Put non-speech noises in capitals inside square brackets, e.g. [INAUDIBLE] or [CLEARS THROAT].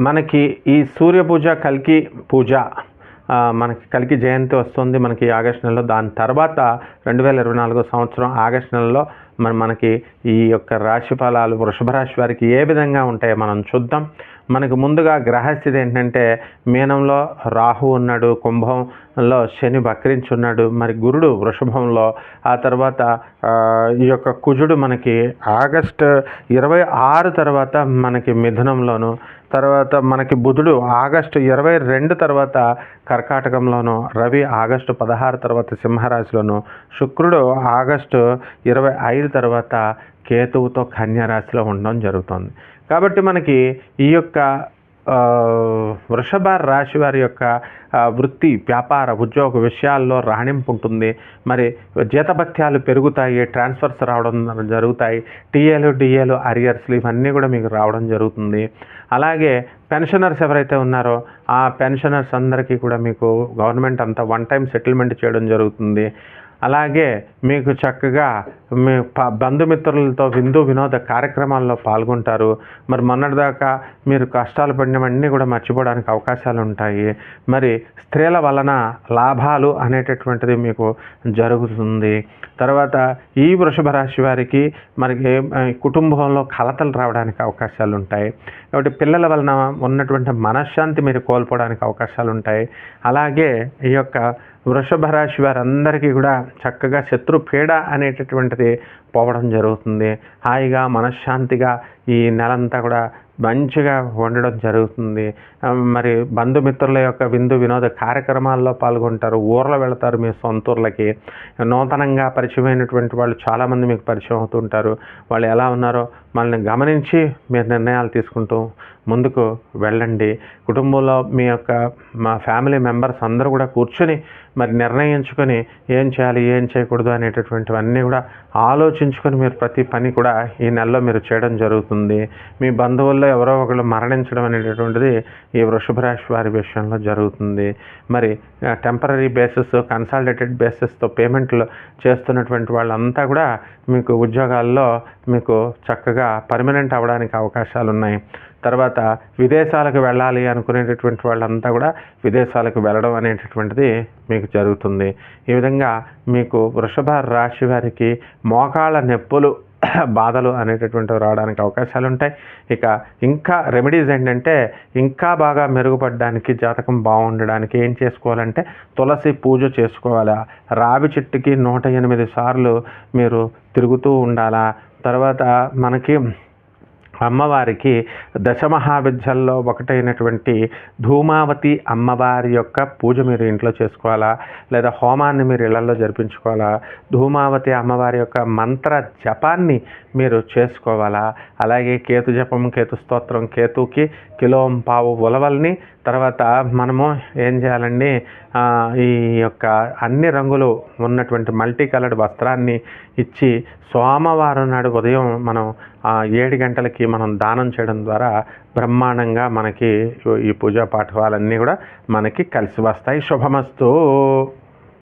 మనకి ఈ సూర్య పూజ కల్కి పూజ మనకి కలికి జయంతి వస్తుంది మనకి ఆగస్ట్ నెలలో. దాని తర్వాత రెండు వేల ఇరవై నాలుగో సంవత్సరం ఆగస్ట్ నెలలో మన మనకి ఈ యొక్క రాశి ఫలాలు వృషభ రాశి వారికి ఏ విధంగా ఉంటాయో మనం చూద్దాం. మనకు ముందుగా గ్రహస్థితి ఏంటంటే మీనంలో రాహు ఉన్నాడు కుంభంలో శని బక్రించి ఉన్నాడు మరి గురుడు వృషభంలో ఆ తర్వాత ఈ యొక్క కుజుడు మనకి ఆగస్ట్ ఇరవై ఆరు తర్వాత మనకి మిథునంలోను తర్వాత మనకి బుధుడు ఆగస్టు ఇరవై రెండు తర్వాత కర్కాటకంలోను రవి ఆగస్టు పదహారు తర్వాత సింహరాశిలోను శుక్రుడు ఆగస్టు ఇరవై ఐదు తర్వాత కేతువుతో కన్యారాశిలో ఉండడం జరుగుతుంది. కాబట్టి మనకి ఈ యొక్క వృషభ రాశి వారి యొక్క వృత్తి వ్యాపార ఉద్యోగ విషయాల్లో రాణింపు ఉంటుంది మరి జీతభత్యాలు పెరుగుతాయి ట్రాన్స్ఫర్స్ రావడం జరుగుతాయి టీఏలు డిఏలు అరియర్స్లు ఇవన్నీ కూడా మీకు రావడం జరుగుతుంది. అలాగే పెన్షనర్స్ ఎవరైతే ఉన్నారో ఆ పెన్షనర్స్ అందరికీ కూడా మీకు గవర్నమెంట్ అంతా వన్ టైం సెటిల్మెంట్ చేయడం జరుగుతుంది. అలాగే మీకు చక్కగా మీ ప బంధుమిత్రులతో విందు వినోద కార్యక్రమాల్లో పాల్గొంటారు. మరి మొన్నటిదాకా మీరు కష్టాలు పడినవన్నీ కూడా మర్చిపోవడానికి అవకాశాలు ఉంటాయి మరి స్త్రీల వలన లాభాలు అనేటటువంటిది మీకు జరుగుతుంది. తర్వాత ఈ వృషభ రాశి వారికి మనకి కుటుంబంలో కలతలు రావడానికి అవకాశాలు ఉంటాయి కాబట్టి పిల్లల వలన ఉన్నటువంటి మనశ్శాంతి మీరు కోల్పోవడానికి అవకాశాలు ఉంటాయి అలాగే ఈ యొక్క వృషభ రాశి వారందరికీ కూడా చక్కగా శత్రు పీడ అనేటటువంటిది పోవడం జరుగుతుంది. హాయిగా మనశ్శాంతిగా ఈ నెలంతా కూడా మంచిగా ఉండడం జరుగుతుంది. మరి బంధుమిత్రుల యొక్క విందు వినోద కార్యక్రమాల్లో పాల్గొంటారు ఊర్లో వెళతారు మీ సొంత ఊర్లకి నూతనంగా పరిచయమైనటువంటి వాళ్ళు చాలామంది మీకు పరిచయం అవుతుంటారు. వాళ్ళు ఎలా ఉన్నారో మనల్ని గమనించి మీరు నిర్ణయాలు తీసుకుంటూ ముందుకు వెళ్ళండి. కుటుంబంలో మీ యొక్క మా ఫ్యామిలీ మెంబర్స్ అందరూ కూడా కూర్చొని మరి నిర్ణయించుకొని ఏం చేయాలి ఏం చేయకూడదు అనేటటువంటివన్నీ కూడా ఆలోచించుకొని మీరు ప్రతి పని కూడా ఈ నెలలో మీరు చేయడం జరుగుతుంది. మీ బంధువుల్లో ఎవరో ఒకళ్ళు మరణించడం అనేటటువంటిది ఈ వృషభ రాశి వారి విషయంలో జరుగుతుంది. మరి టెంపరీ బేసిస్ కన్సాలిడేటెడ్ బేసిస్తో పేమెంట్లు చేస్తున్నటువంటి వాళ్ళంతా కూడా మీకు ఉద్యోగాల్లో మీకు చక్కగా పర్మనెంట్ అవ్వడానికి అవకాశాలు ఉన్నాయి తర్వాత విదేశాలకు వెళ్ళాలి అనుకునేటటువంటి వాళ్ళంతా కూడా విదేశాలకు వెళ్ళడం అనేటటువంటిది మీకు జరుగుతుంది. ఈ విధంగా మీకు వృషభ రాశి వారికి మోకాళ్ళ నొప్పులు [CLEARS THROAT] బాధలు అనేటటువంటివి రావడానికి అవకాశాలు ఉంటాయి ఇక ఇంకా రెమెడీస్ ఏంటంటే ఇంకా బాగా మెరుగుపడడానికి జాతకం బాగుండడానికి ఏం చేసుకోవాలంటే తులసి పూజ చేసుకోవాలా. రావి చెట్టుకి నూట ఎనిమిది సార్లు మీరు తిరుగుతూ ఉండాలా. తర్వాత మనకి అమ్మవారికి దశమహావిద్యల్లో ఒకటైనటువంటి ధూమావతి అమ్మవారి యొక్క పూజ మీరు ఇంట్లో చేసుకోవాలా? లేదా హోమాన్ని మీరు ఇళ్ళలో జరిపించుకోవాలా? ధూమావతి అమ్మవారి యొక్క మంత్ర జపాన్ని మీరు చేసుకోవాలా? అలాగే కేతు జపం కేతు స్తోత్రం కేతుకి కిలోం పావు ఉలవల్ని తర్వాత మనము ఏం చేయాలండి? ఈ యొక్క అన్ని రంగులు ఉన్నటువంటి మల్టీ కలర్డ్ వస్త్రాన్ని ఇచ్చి సోమవారం నాడు ఉదయం మనం ఏడు గంటలకి మనం దానం చేయడం ద్వారా బ్రహ్మాండంగా మనకి ఈ పూజా పాఠవాలన్నీ కూడా మనకి కలిసి వస్తాయి. శుభమస్తు.